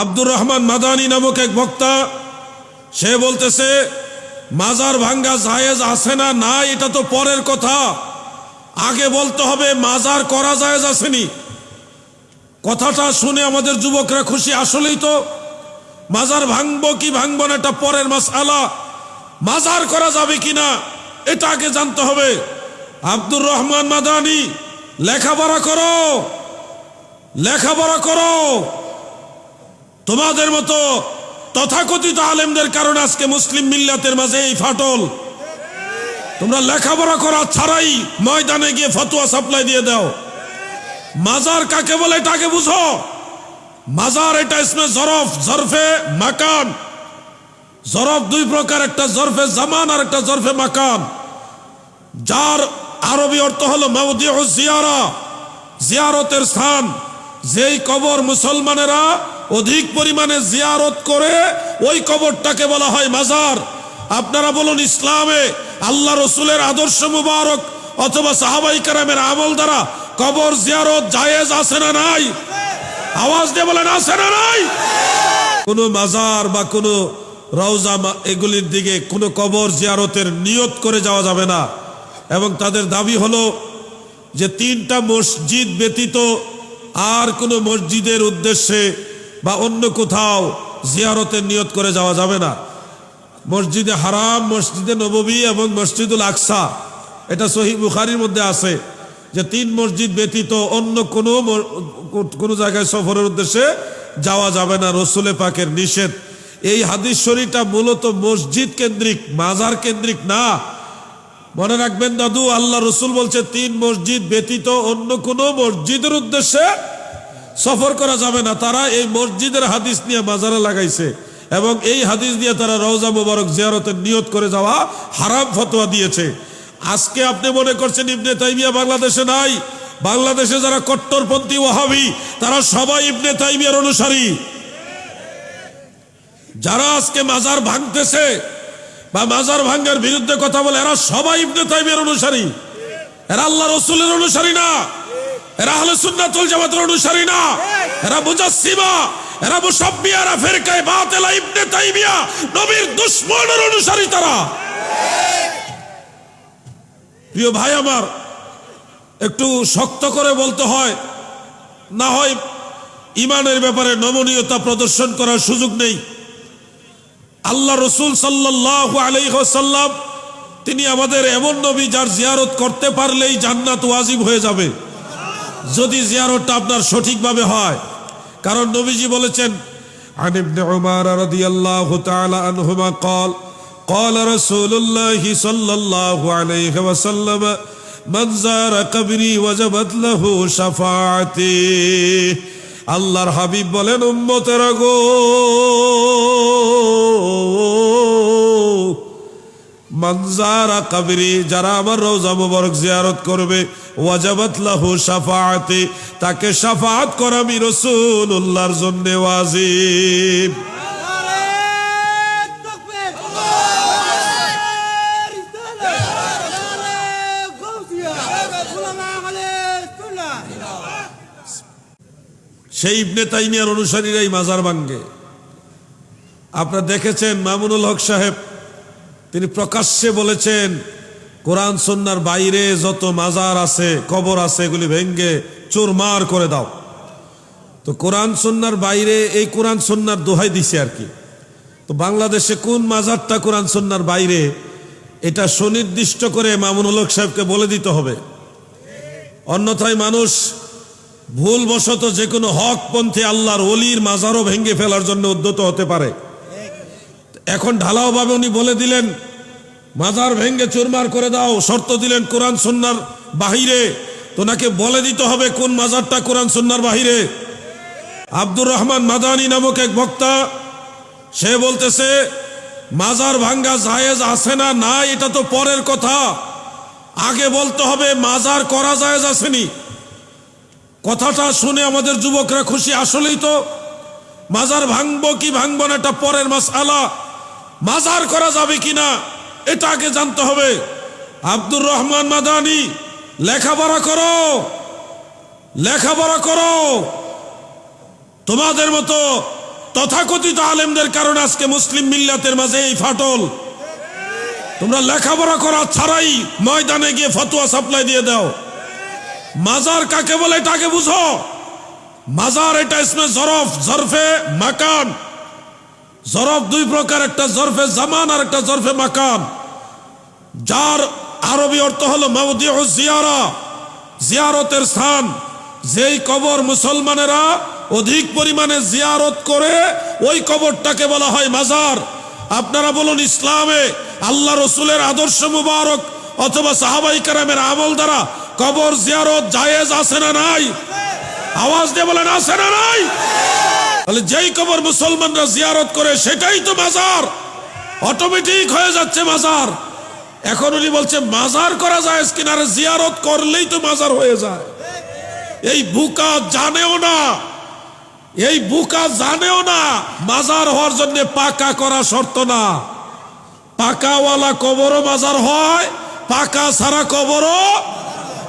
আব্দুর রহমান মাদানী নামক এক বক্তা, সে বলতেছে, মাজার ভাঙ্গা জায়েজ আছে না? না, এটা তো পরের কথা। আগে বলতে হবে, মাজার করা জায়েজ আসেনি। কথাটা শুনে আমাদের যুবকরা খুশি। আসলেই তো, মাজার ভাঙবো কি ভাঙবো না, এটা পরের মাস আলা মাজার করা যাবে কি না, এটা আগে জানতে হবে। আব্দুর রহমান মাদানি, লেখাপড়া করো। লেখাপড়া করো। তোমাদের মতো তথাকথিত আলেমদের কারণে আজকে মুসলিম মিল্লাতের মাঝে এই ফাটল। তোমরা লেখাপড়া করা ছাড়াই ময়দানে গিয়ে ফতুয়া সাপ্লাই দিয়ে দাও। মাজার কাকে বলে এটাকে বুঝো? মাজার এটা ইসমে জরফ, জরফে মাকান। জরফ দুই প্রকার, একটা জরফে জামান আর একটা জরফে মাকান। যার আরবি অর্থ হলো মাউদিউ জিয়ারা জিয়ারতের স্থান। যেই কবর মুসলমানেরা অধিক পরিমাণে জিয়ারত করে ওই কবরটাকে বলা হয় মাজার। আপনারা বলুন ইসলামে আল্লাহ রসুলের আদর্শ মুবারক অথবা সাহাবাই কারামের আমল দ্বারা কবর জিয়ারত জায়েজ আছে না নাই? আওয়াজ দিয়ে বলেন, আছে না নাই? কোনো মাজার বা কোনো রওজা এগুলির দিকে কোনো কবর জিয়ারতের নিয়ত করে যাওয়া যাবে না। এবং তাদের দাবি হলো যে তিনটা মসজিদ ব্যতীত আর কোনো মসজিদের উদ্দেশ্যে বা অন্য কোথাও জিয়ারতের নিয়ত করে যাওয়া যাবে না। মসজিদে হারাম, মসজিদে নববী এবং মসজিদুল আকসা, এটা সহি বুখারির মধ্যে আছে যে তিন মসজিদ ব্যতীত অন্য কোনো কোনো জায়গায় সফরের উদ্দেশ্যে যাওয়া যাবে না, রসুলে পাকের নিষেধ। এই হাদিস শরীরটা মূলত মসজিদ কেন্দ্রিক, মাজার কেন্দ্রিক না। মনে রাখবেন দাদু, আল্লাহ রসুল বলছে, তিন মসজিদ ব্যতীত অন্য কোনো মসজিদের উদ্দেশ্যে সফর করা যাবে না। তারা এই মসজিদের হাদিস নিয়ে মাজারে লাগাইছে এবং এই হাদিস দিয়ে তারা রওজা মোবারক জিয়ারতের নিয়ত করে যাওয়া হারাম ফতোয়া দিয়েছে। আজকে আপনি মনে করছেন ইবনে তাইমিয়া বাংলাদেশে নাই। বাংলাদেশে যারা কট্টরপন্থী ওয়াহাবি, তারা সবাই ইবনে তাইমিয়ার অনুসারী। যারা আজকে মাজার ভাঙতেছে বা মাজার ভাঙ্গার বিরুদ্ধে কথা বলে, এরা সবাই ইবনে তাইমিয়ার অনুসারী। এরা আল্লাহ রসুলের অনুসারী না। এরা আহলে সুন্নাতুল জামাতের অনুসারী না। এরা মুজাসসিমা। এরা মুসাব্বিয়া, এরা ফিরকায়ে বাতিলা, ইবনে তাইমিয়া, নবীর দুশমনের অনুসারী তারা। প্রিয় ভাই আমার, একটু শক্ত করে বলতে হয়, না হয় ইমানের ব্যাপারে নমনীয়তা প্রদর্শন করার সুযোগ নেই। আল্লাহ রসুল সাল্লাহ আলাইসাল্লাম তিনি আমাদের এমন নবী যার জিয়ারত করতে পারলেই জান্নাত ওয়াজিব হয়ে যাবে। যদি জিয়ারতটা আপনার সঠিকভাবে হয় কারণ নবীজি বলেছেন عن ابن عمر رضي الله تعالى عنهما قال قال رسول الله صلى الله عليه وسلم من زار قبري وجبت له شفاعتي আল্লাহর হাবিব বলেন উম্মতেরা গো মনজারা কবরি যারা আমার রোজা মুবারক জিয়ারত করবে ওয়াজাবাত লাহু শাফাআতি, তাকে শাফাআত করা আমি রাসূলুল্লাহর জন্য ওয়াজিব। সেই ইবনে তাইমিয়ার অনুসারীরাই মাজার ভাঙ্গে। আপনারা দেখেছেন মামুনুল হক সাহেব, তিনি প্রকাশ্যে বলেছেন কোরআন সন্ন্যার বাইরে যত মাজার আছে, কবর আছে, এগুলি ভেঙ্গে চুরমার করে দাও। তো কোরআন সন্ন্যার বাইরে এই কোরআন সন্ন্যার দোহাই দিছে আর কি। তো বাংলাদেশে কোন মাজারটা কোরআন সন্ন্যার বাইরে, এটা সুনির্দিষ্ট করে মামুনুল হক সাহেবকে বলে দিতে হবে। অন্যথায় মানুষ ভুলবশত যে কোনো হকপন্থী আল্লাহর অলির মাজারও ভেঙ্গে ফেলার জন্য উদ্যত হতে পারে। এখন ঢালাওভাবে উনি বলে দিলেন মাজার ভেঙ্গে চুরমার করে দাও, শর্ত দিলেন কোরআন সন্ন্যার বাহিরে। তো নাকি বলে দিতে হবে কোন মাজারটা কোরআন সন্ন্যার বাহিরে। আব্দুর রহমান মাদানী নামক এক বক্তা, সে বলতেছে, মাজার ভাঙ্গা জায়েজ আছে না? না এটা তো পরের কথা। আগে বলতে হবে, মাজার করা জায়েজ আসেনি। কথাটা শুনে আমাদের যুবকরা খুশি, আসলেই তো। মাজার ভাঙবো কি ভাঙবো না, এটা পরের মাস আলা মাজার করা যাবে কিনা? এটা আগে জানতে হবে। আব্দুর রহমান মাদানি, লেখাপড়া করো। লেখাপড়া করো। তোমাদের মতো তথাকথিত আলেমদের কারণে আজকে মুসলিম মিল্লাতের মাঝে এই ফাটল। তোমরা লেখাপড়া করা ছাড়াই ময়দানে গিয়ে ফতুয়া সাপ্লাই দিয়ে দাও। মাজার কাকে বলে এটাকে বুঝো? মাজার এটা ইসমে জরফ, জরফে, মাকান। জরফ দুই প্রকার, একটা জরফে জামান আর একটা জরফে মাকান যার আরবি অর্থ হলো মাউদিউ জিয়ারা, জিয়ারতের স্থান। যেই কবর মুসলমানেরা অধিক পরিমাণে জিয়ারত করে, ওই কবরটাকে বলা হয় মাজার। আপনারা বলুন, ইসলামে আল্লাহ রসুলের আদর্শ মুবারক অথবা সাহাবাই কারামের আমল দ্বারা কবর জিয়ারত জায়েজ আছে না নাই? আওয়াজ দিয়ে বলেন, আছে না নাই? তাহলে যেই কবর মুসলমানরা জিয়ারত করে, সেটাই তো মাজার। অটোমেটিক হয়ে যাচ্ছে মাজার। এখন উনি বলছে, মাজার করা যায় কিনা জিয়ারত করলেই তো মাজার হয়ে যায়। এই বুকা জানেও না। এই বুকা জানেও না, মাজার হওয়ার জন্য পাকা করা শর্ত না। পাকাওয়ালা কবরও মাজার হয়, পাকা সারা কবরও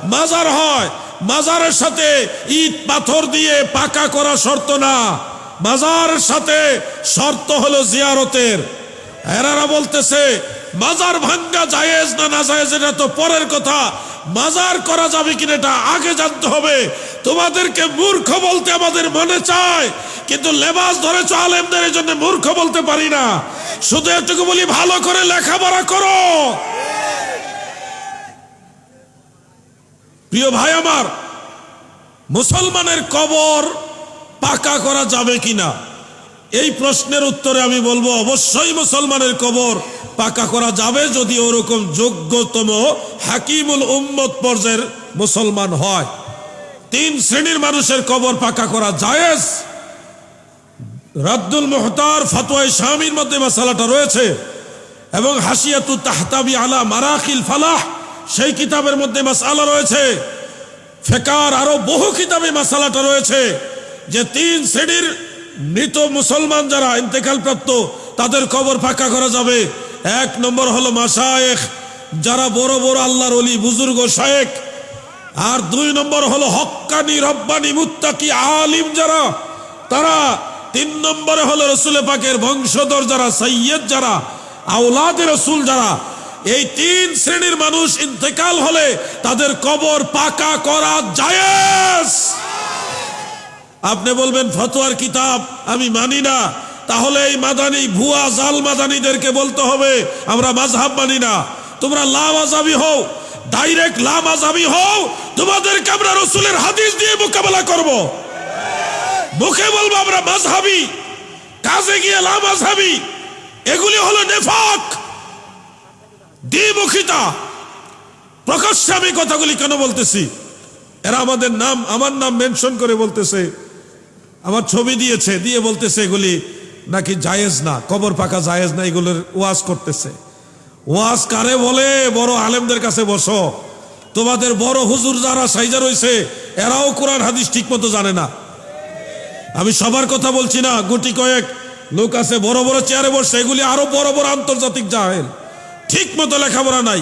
মাজার হয়। মাজারের সাথে ইট পাথর দিয়ে পাকা করা শর্ত না। মাজারের সাথে শর্ত হলো জিয়ারতের। এরারা বলতেছে মাজার ভাঙ্গা জায়েজ না না জায়েজ, এটা তো পরের কথা। মাজার করা যাবে কিনা এটা আগে জানতে হবে। তোমাদেরকে মূর্খ বলতে আমাদের মনে চায়, কিন্তু লেবাস ধরেছ আলেমদের এই জন্য মূর্খ বলতে পারি না। শুধু এটুকু বলি, ভালো করে লেখাপড়া করো। প্রিয় ভাই আমার, মুসলমানের কবর পাকা করা যাবে কিনা? এই প্রশ্নের উত্তরে আমি বলব, অবশ্যই মুসলমানের কবর পাকা করা যাবে যদি ওরকম যোগ্যতম হাকিমুল উম্মত পর্যায়ের মুসলমান হয়। তিন শ্রেণির মানুষের কবর পাকা করা জায়েজ। রাদ্দুল মোহতার ফাতোয়াই স্বামীর মধ্যে মশালাটা রয়েছে এবং হাসিয়াতু তাহতাবি আলা মারাকিল ফালাহ, সেই কিতাবের মধ্যে মশালা রয়েছে। ফেকার আরও বহু কিতাবে মশালাটা রয়েছে। যে তিন শ্রেণির মৃত মুসলমান যারা ইন্তেকাল প্রাপ্ত তাদের কবর ফাঁকা করা যাবে। এক নম্বর হলো মাসায়েখ যারা বড় বড় আল্লাহর অলি বুজুর্গ শায়েক আর দুই নম্বর হলো হক্কানি, রব্বানি, মুত্তাকি, আলিম যারা, তারা তিন নম্বরে হলো রসুলে পাকের বংশধর যারা, সৈয়দ যারা আউলাদের রসুল যারা। এই তিন শ্রেণির মানুষ ইন্তেকাল হলে তাদের কবর পাকা করা জায়েজ। আপনি বলবেন, ফতোয়ার কিতাব আমি মানি না। তাহলে এই মাদানি, ভুয়া জাল মাদানিদেরকে বলতে হবে, আমরা মাঝহাব মানি না। তোমরা লা মাজাবি হও, ডাইরেক্ট লা মাজাবি হও, তোমাদেরকে আমরা রসুলের হাদিস দিয়ে মোকাবেলা করব। মুখে বলব, আমরা মাঝহাবি কাজে গিয়ে লা মাঝহাবি এগুলি হলো নেফাক, দ্বিমুখিতা। প্রকাশ্যে আমি কথাগুলি কেন বলতেছি? এরা আমাদের নাম, আমার নাম মেনশন করে বলতেছে। আমার ছবি দিয়েছে, দিয়ে বলতেছে এগুলি নাকি জায়েজ না, কবর পাকা জায়েজ না, এগুলোর ওয়াজ করতেছে। ওয়াজ কারে বলে? বড় আলেমদের কাছে বসো। তোমাদের বড় হুজুর যারা সাইজা রয়েছে, এরাও কোরআন হাদিস ঠিক মতো জানে না। আমি সবার কথা বলছি না, গুটি কয়েক লোক আছে, বড় বড় চেয়ারে বসে, এগুলি আরও বড় বড় আন্তর্জাতিক জাহেল। ঠিক মতো লেখাপড়া নাই।